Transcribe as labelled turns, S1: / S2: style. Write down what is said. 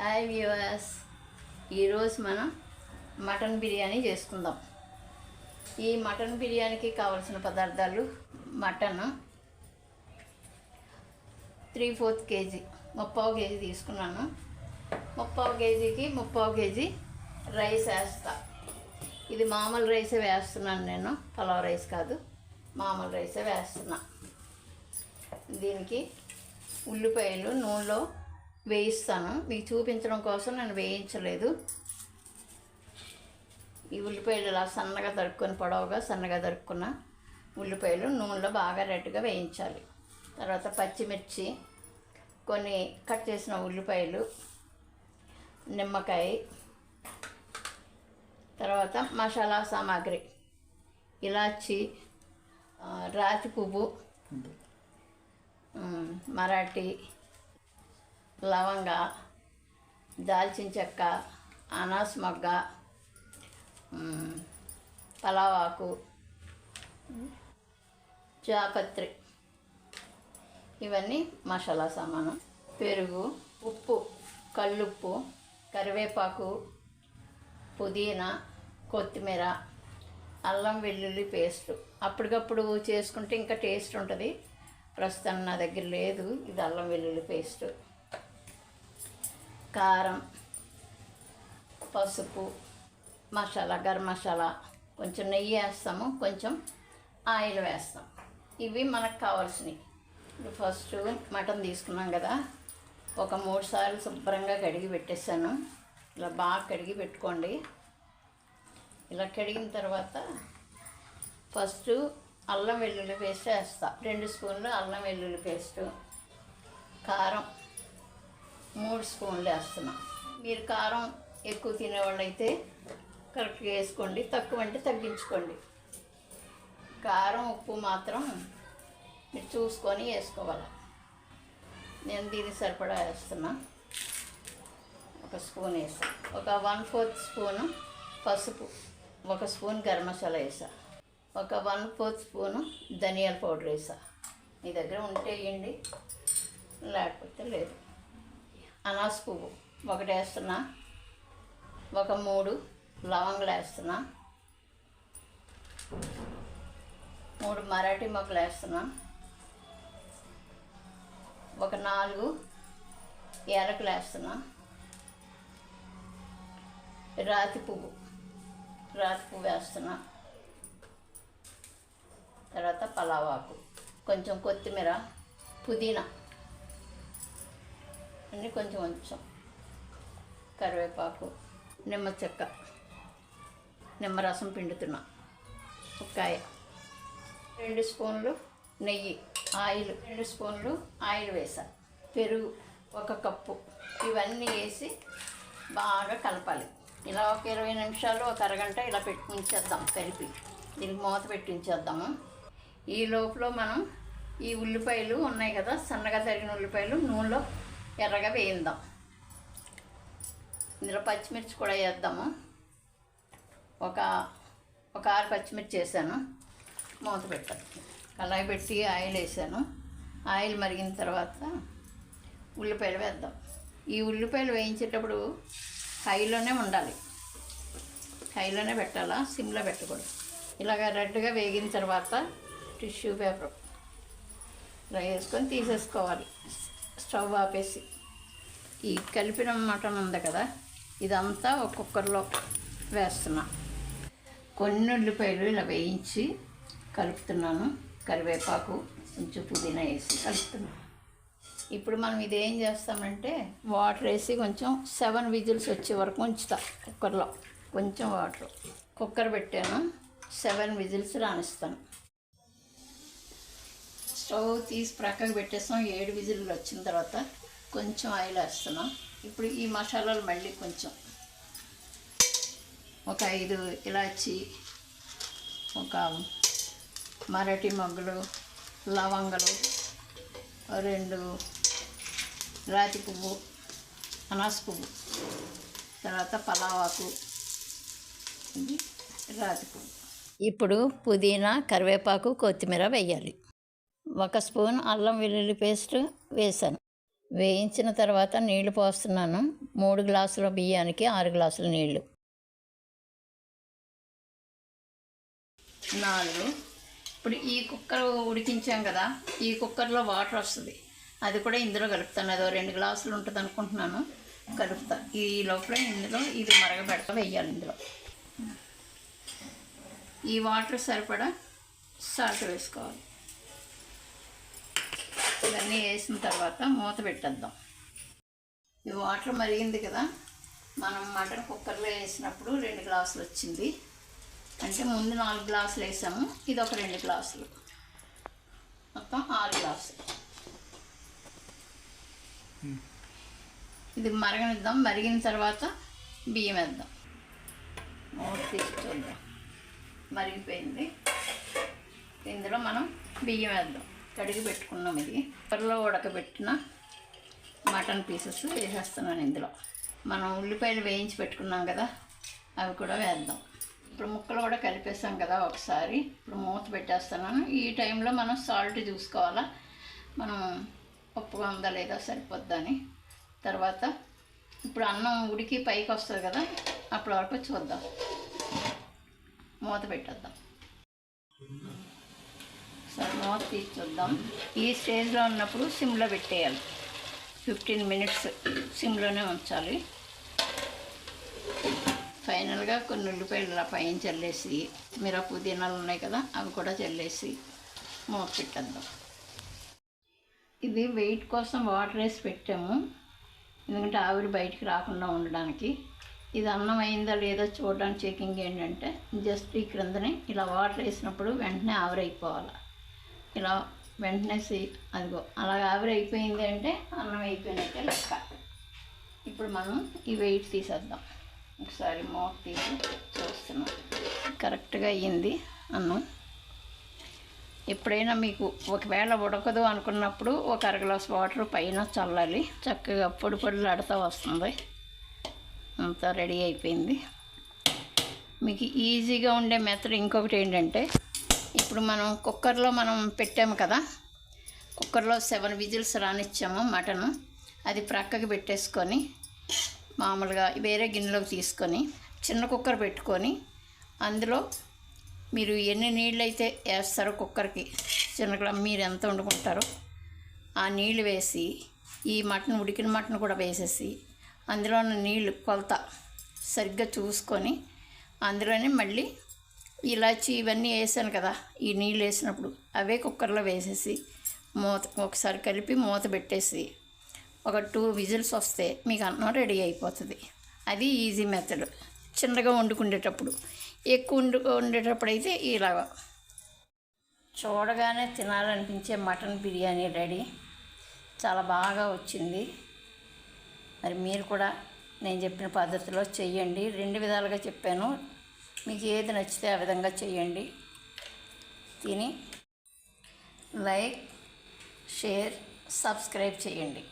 S1: Hi viewers. ఈరోజు మనం mutton biryani చేసుకుందాం. ఈ మటన్ బిర్యానీకి కావలసిన పదార్థాలు మటన్ త్రీ ఫోర్త్ కేజీ ముప్పావు కేజీ తీసుకున్నాను. ముప్పావు కేజీకి ముప్పావు కేజీ రైస్ వేస్తా. ఇది మామూలు రైసే వేస్తున్నాను నేను పలావ్ రైస్ కాదు మామూలు రైసే వేస్తున్నా. దీనికి ఉల్లిపాయలు నూనెలో వేయిస్తాను. మీకు చూపించడం కోసం నేను వేయించలేదు. ఈ ఉల్లిపాయలు ఇలా సన్నగా తరుక్కొని పొడవుగా సన్నగా తరుక్కున్న ఉల్లిపాయలు నూనెలో బాగా రెడ్గా వేయించాలి. తర్వాత పచ్చిమిర్చి కొన్ని కట్ చేసిన ఉల్లిపాయలు నిమ్మకాయ తర్వాత మసాలా సామాగ్రి ఇలాచి రాతి పువ్వు మరాఠీ లవంగ దాల్చిన చెక్క అనాస్ మొగ్గ పలావాకు జాపత్రి. ఇవన్నీ మసాలా సామాను. పెరుగు ఉప్పు కల్లుప్పు కరివేపాకు పుదీనా కొత్తిమీర అల్లం వెల్లుల్లి పేస్ట్. అప్పటికప్పుడు చేసుకుంటే ఇంకా టేస్ట్ ఉంటుంది. ప్రస్తుతం నా దగ్గర లేదు ఇది అల్లం వెల్లుల్లి పేస్ట్. కారం పసుపు మసాలా గరం మసాలా కొంచెం నెయ్యి వేస్తాము కొంచెం ఆయిల్ వేస్తాం. ఇవి మనకు కావాల్సినవి. ఇప్పుడు ఫస్ట్ మటన్ తీసుకున్నాం కదా ఒక మూడు సార్లు శుభ్రంగా కడిగి పెట్టేశాను. ఇలా బాగా కడిగి పెట్టుకోండి. ఇలా కడిగిన తర్వాత ఫస్ట్ అల్లం వెల్లుల్లి పేస్ట్ వేస్తా. రెండు స్పూన్లు అల్లం వెల్లుల్లి పేస్ట్ కారం మూడు స్పూన్లు వేస్తున్నా. మీరు కారం ఎక్కువ తినేవాళ్ళు అయితే కరెక్ట్గా వేసుకోండి తక్కువ అంటే తగ్గించుకోండి. కారం ఉప్పు మాత్రం మీరు చూసుకొని వేసుకోవాలి. నేను దీనికి సరిపడా వేస్తున్నా. ఒక స్పూన్ వేసా. ఒక వన్ ఫోర్త్ స్పూను పసుపు ఒక స్పూన్ గరం మసాలా వేసా. ఒక వన్ ఫోర్త్ స్పూను ధనియాల పౌడర్ వేసా. మీ దగ్గర ఉంటే వేయండి లేకపోతే లేదు. అనాస్ పువ్వు ఒకటి వేస్తున్నా ఒక మూడు లవంగలు వేస్తున్నా మూడు మరాఠీ మొక్కలు వేస్తున్నా ఒక నాలుగు ఏలకులు వేస్తున్నా రాతి పువ్వు. రాతి పువ్వు వేస్తున్నా. తర్వాత పలావాకు. కొంచెం కొత్తిమీర పుదీనా. అన్నీ కొంచెం కొంచెం కరివేపాకు నిమ్మ చెక్క నిమ్మరసం పిండుతున్నా. ఉక్కాయ రెండు స్పూన్లు నెయ్యి ఆయిల్. రెండు స్పూన్లు ఆయిల్ వేసా. పెరుగు ఒక కప్పు. ఇవన్నీ వేసి బాగా కలపాలి. ఇలా ఒక ఇరవై నిమిషాలు ఒక అరగంట ఇలా పెట్టి ఉంచేద్దాం కలిపి. దీనికి మూత పెట్టించేద్దాము. ఈ లోపల మనం ఈ ఉల్లిపాయలు ఉన్నాయి కదా సన్నగా తరిగిన ఉల్లిపాయలు నూనెలో ఎర్రగా వేయిందాం. ఇందులో పచ్చిమిర్చి కూడా వేద్దాము. ఒక ఒక ఆరు పచ్చిమిర్చి వేసాను. మూత పెట్టాను. కళాయి పెట్టి ఆయిల్ వేసాను. ఆయిల్ మరిగిన తర్వాత ఉల్లిపాయలు వేద్దాం. ఈ ఉల్లిపాయలు వేయించేటప్పుడు హైలోనే ఉండాలి. హైలోనే పెట్టాలా? సిమ్లో పెట్టకూడదు. ఇలాగ రెడ్గా వేగిన తర్వాత టిష్యూ పేపర్ ఇలా వేసుకొని తీసేసుకోవాలి. స్టవ్ ఆపేసి ఈ కలిపిన మటన్ ఉంది కదా ఇదంతా ఒక కుక్కర్లో వేస్తున్నా. కొన్ని ఉల్లిపాయలు ఇలా వేయించి కలుపుతున్నాను. కరివేపాకు కొంచెం పుదీనా వేసి కలుపుతున్నాను. ఇప్పుడు మనం ఇదేం చేస్తామంటే వాటర్ వేసి కొంచెం సెవెన్ విజిల్స్ వచ్చే వరకు ఉంచుతా కుక్కర్లో. కొంచెం వాటర్. కుక్కర్ పెట్టాను. సెవెన్ విజిల్స్ రానిస్తాను. స్టవ్ తీసి ప్రక్కకు పెట్టేస్తాం. ఏడు విజిల్లు వచ్చిన తర్వాత కొంచెం ఆయిల్ వేస్తున్నాం. ఇప్పుడు ఈ మసాలాలు మళ్ళీ కొంచెం ఒక ఐదు ఇలాచి ఒక మరాఠీ మొగ్గలు లవంగలు రెండు రాతి పువ్వు అనాస్ పువ్వు తర్వాత పలావాకు ఇది రాతి పువ్వు. ఇప్పుడు పుదీనా కరివేపాకు కొత్తిమీర వేయాలి. ఒక స్పూన్ అల్లం వెల్లుల్లి పేస్ట్ వేసాను వేయించిన తర్వాత నీళ్ళు పోస్తున్నాను. మూడు గ్లాసుల బియ్యానికి ఆరు గ్లాసుల నీళ్ళు. నాలుగు. ఇప్పుడు ఈ కుక్కర్ ఉడికించాం కదా ఈ కుక్కర్లో వాటర్ వస్తుంది. అది కూడా ఇందులో కలుపుతాను. అదో రెండు గ్లాసులు ఉంటుంది అనుకుంటున్నాను. కలుపుతా. ఈ లోపల ఇందులో ఇది మరగబెడతా వేయాలి ఇందులో. ఈ వాటర్ సరిపడా సాల్ట్ వేసుకోవాలి. అన్నీ వేసిన తర్వాత మూత పెట్టేద్దాం. ఈ వాటర్ మరిగింది కదా మనం మటన్ కుక్కర్లో వేసినప్పుడు రెండు గ్లాసులు వచ్చింది. అంటే ముందు నాలుగు గ్లాసులు వేసాము ఇది ఒక రెండు గ్లాసులు. మొత్తం ఆరు గ్లాసులు. ఇది మరగనిద్దాం మరిగిన తర్వాత బియ్యం వేద్దాం. మూత తీసి చూద్దాం. మరిగిపోయింది. ఇందులో మనం బియ్యం వేద్దాం. కడిగి పెట్టుకున్నాం ఇది. కుక్కర్లో ఉడకబెట్టిన మటన్ పీసెస్ వేసేస్తున్నాను ఇందులో. మనం ఉల్లిపాయలు వేయించి పెట్టుకున్నాం కదా అవి కూడా వేద్దాం. ఇప్పుడు ముక్కలు కూడా కలిపేసాం కదా ఒకసారి. ఇప్పుడు మూత పెట్టేస్తున్నాను. ఈ టైంలో మనం సాల్ట్ చూసుకోవాలా? మనం ఉప్పుగా ఉందా లేదా సరిపోద్దని తర్వాత ఇప్పుడు అన్నం ఉడికి పైకి వస్తుంది కదా అప్పటి వరకు చూద్దాం. మూత పెట్టేద్దాం. సరే మూత తీసి చూద్దాం. ఈ స్టేజ్లో ఉన్నప్పుడు సిమ్లో పెట్టేయాలి. ఫిఫ్టీన్ మినిట్స్ సిమ్లోనే ఉంచాలి. ఫైనల్గా కొన్ని ఉల్లిపాయలు ఇలా పైన చల్లేసి మీరు పుదీనాలు ఉన్నాయి కదా అవి కూడా చల్లేసి మూత పెట్టేద్దాం. ఇది వెయిట్ కోసం వాటర్ వేసి పెట్టాము. ఎందుకంటే ఆవిరి బయటికి రాకుండా ఉండడానికి. ఇది అన్నం అయిందా లేదా చూడడానికి చెకింగ్ ఏంటంటే జస్ట్ ఈ క్రిందనే ఇలా వాటర్ వేసినప్పుడు వెంటనే ఆవిరైపోవాలి. ఇలా వెంటనే సీ అదిగో అలా ఆవిరి అయిపోయింది అంటే అన్నం అయిపోయినట్టే లెక్క. ఇప్పుడు మనం ఈ వెయిట్ తీసేద్దాం. ఒకసారి మోక్ తీసి చూస్తున్నాం. కరెక్ట్గా అయ్యింది అన్నం. ఎప్పుడైనా మీకు ఒకవేళ ఉడకదు అనుకున్నప్పుడు ఒక అర గ్లాస్ వాటర్ పైన చల్లాలి. చక్కగా పొడి పొడిలాడుతూ వస్తుంది. అంతా రెడీ అయిపోయింది. మీకు ఈజీగా ఉండే మెథడ్ ఇంకొకటి ఏంటంటే ఇప్పుడు మనం కుక్కర్లో మనం పెట్టాము కదా. కుక్కర్లో సెవెన్ విజిల్స్ రానిచ్చాము మటను. అది ప్రక్కకి పెట్టేసుకొని మామూలుగా వేరే గిన్నెలోకి తీసుకొని చిన్న కుక్కర్ పెట్టుకొని అందులో మీరు ఎన్ని నీళ్ళు అయితే వేస్తారో కుక్కర్కి చిన్న మీరు ఎంత వండుకుంటారో ఆ నీళ్ళు వేసి ఈ మటన్ ఉడికిన మటన్ కూడా వేసేసి అందులో ఉన్న నీళ్ళు కొలత సరిగ్గా చూసుకొని అందులోనే మళ్ళీ ఇలాచి ఇవన్నీ వేసాను కదా ఈ నీళ్ళు వేసినప్పుడు అవే కుక్కర్లో వేసేసి మూత ఒకసారి కలిపి మూత పెట్టేసి ఒక టూ విజిల్స్ వస్తే మీకు అన్నం రెడీ అయిపోతుంది. అది ఈజీ మెథడ్. చిన్నగా వండుకుండేటప్పుడు ఎక్కువ వండు వండేటప్పుడు అయితే ఇలాగా. చూడగానే తినాలనిపించే మటన్ బిర్యానీ రెడీ. చాలా బాగా వచ్చింది. మరి మీరు కూడా నేను చెప్పిన పద్ధతిలో చెయ్యండి. రెండు విధాలుగా చెప్పాను. మీకు ఏది నచ్చితే ఆ విధంగా చేయండి. తిని లైక్ షేర్ సబ్స్క్రైబ్ చేయండి.